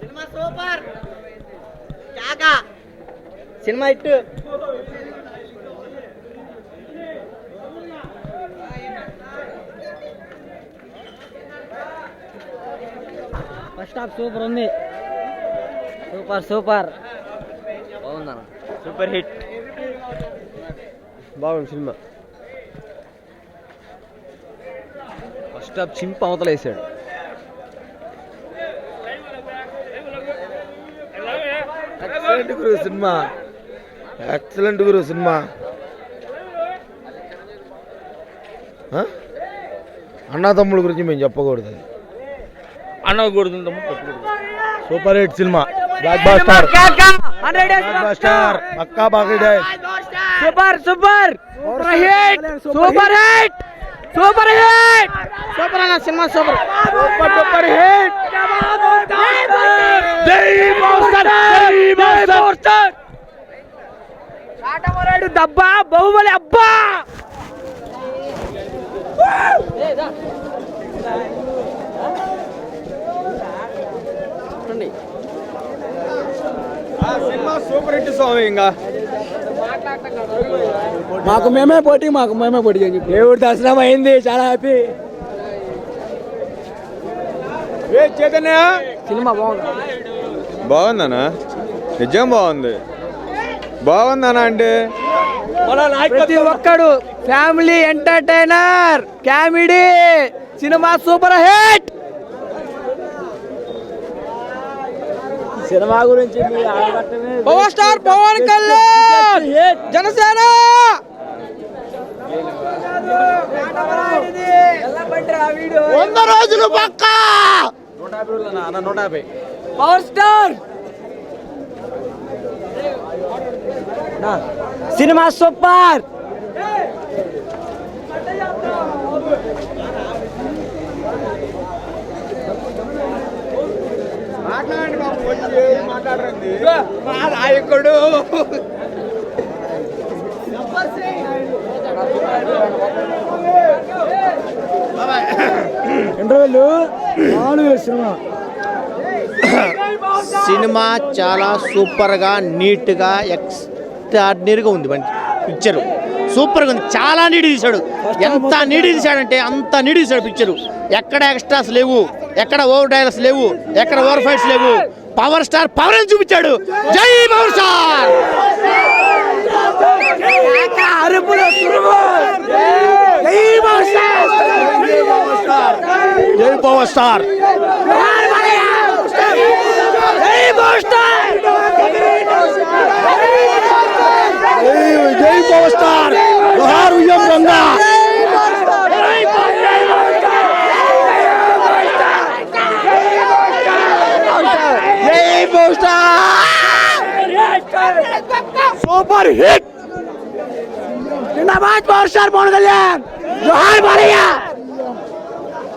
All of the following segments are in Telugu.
Cinema super. కాకా సినిమా ఇట్టు ఫస్ట్ హాఫ్ సూపర్ ఉంది. Super super. బాగుందన్న. Super hit. బాగుంది సినిమా. హాఫ్ చింప అవతల వేసాడు. ఎక్సలెంట్ గురు సినిమా. ఎక్సలెంట్ గురు సినిమా. ఆ? అన్నదమ్ముల గురించి మేము చెప్పకూడదు అనకూడదు super hit cinema. Blockbuster blockbuster పక్కా బాగా super super super hit super hit super hit! Super అన్న cinema super. Super super hit! Katamarayudu దబ్బా Baahubali అబ్బా! సినిమా సూపర్ హిట్ స్వామి ఇంకా. మాకు మేమే పోటీ మాకు మేమే పోటీ అని చెప్పి. దేవుడి దర్శనం అయింది చాలా హ్యాపీ చైతన్య? సినిమా బాగుంది. బాగుందనా? నిజం బాగుంది. బాగుందనా అంటే? ప్రతి ఒక్కడు family entertainer comedy cinema super hit cinema గురించి పవర్ స్టార్ పవన్ కళ్యాణ్! జనసేన! వంద రోజులు పక్క! నూట యాభై పవర్ స్టార్! Cinema super! నాయకుడు. ఇంటర్వెల్ నాలుగు సినిమా. సినిమా చాలా సూపర్గా నీట్గా ఎక్స్ట్రాడినరీగా ఉంది. మంచి పిక్చరు సూపర్గా ఉంది. చాలా నీటి తీశాడు. ఎంత నీటి తీశాడంటే అంత నీటి తీశాడు పిక్చరు ఎక్కడ ఎక్స్ట్రాస్ లేవు ఎక్కడ ఓవర్ డైలాగ్స్ లేవు ఎక్కడ ఓవర్ ఫైట్స్ లేవు. పవర్ స్టార్ పవర్ అని చూపించాడు. జై పవర్ స్టార్! జై పవర్ స్టార్! जय पॉवर स्टार उयम गंगा सुपर हिट जिंदाबाद पॉवर स्टार मोहन कल्याण लोहार Maria.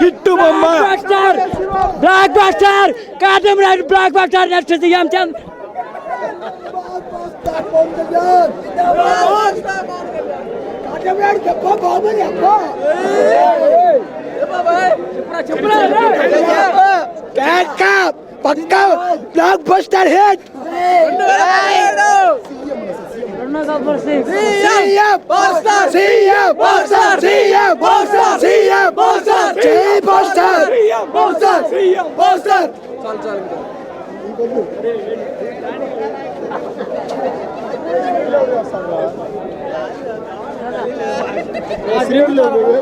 Hit CM buster CM buster CM buster CM buster జై బస్టర్ బస్టర్ సీఎం బస్టర్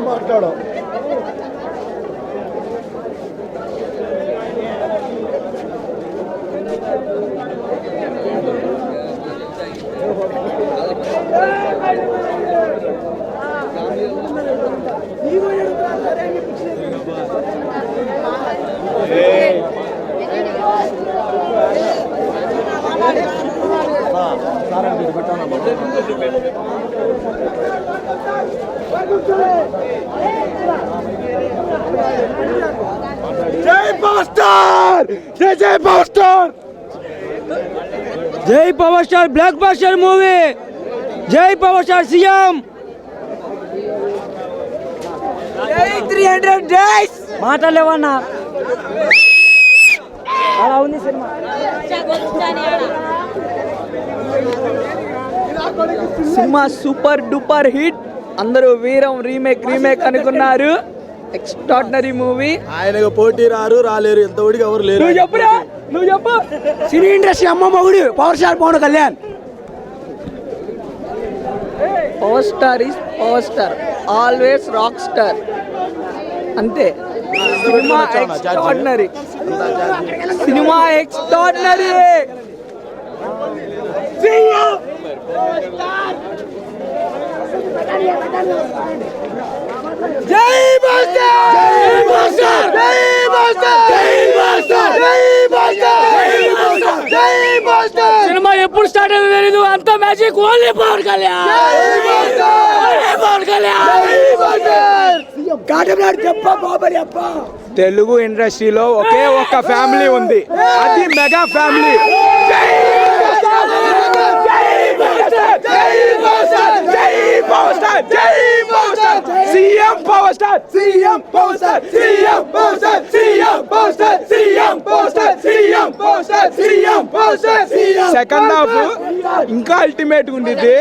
మాట్లాడు జై పవర్ స్టార్ జై జై పవర్ స్టార్ జై power star blockbuster movie జై power star CM three hundred days మాటలేవన్నా అలా ఉంది cinema cinema super duper hit అందరూ వీరం రీమేక్ రీమేక్ అనుకున్నారు. ఎక్స్ట్రాడినరీ మూవీ ఆయనకు పోటీ రారు రాలేరు. ఎంత ఒడికి ఎవరు లేరు నువ్వు చెప్పురా? నువ్వు చెప్పు. సినీ ఇండస్ట్రీ అమ్మ మగుడు power star Pawan Kalyan. Power star is power star always rock star అంతే. సినిమా ఎక్స్ట్రాడినరీ సినిమా ఎక్స్ట్రాడినరీ జై మాస్టర్ జై మాస్టర్ జై మాస్టర్ జై మాస్టర్ జై మాస్టర్ జై మాస్టర్ సినిమా ఎప్పుడు స్టార్ట్ అయిందో తెలీదు. అంత మ్యాజిక్ ఓన్లీ పవన్ కళ్యాణ్. పవన్ కళ్యాణ్. చెప్ప బాబరి అప్ప. తెలుగు ఇండస్ట్రీలో ఒకే ఒక్క ఫ్యామిలీ ఉంది. అది mega family. CM power star CM power star CM power star CM power star CM power star CM power star CM power star CM second half ఇంకా అల్టిమేట్ ఉండిద్ది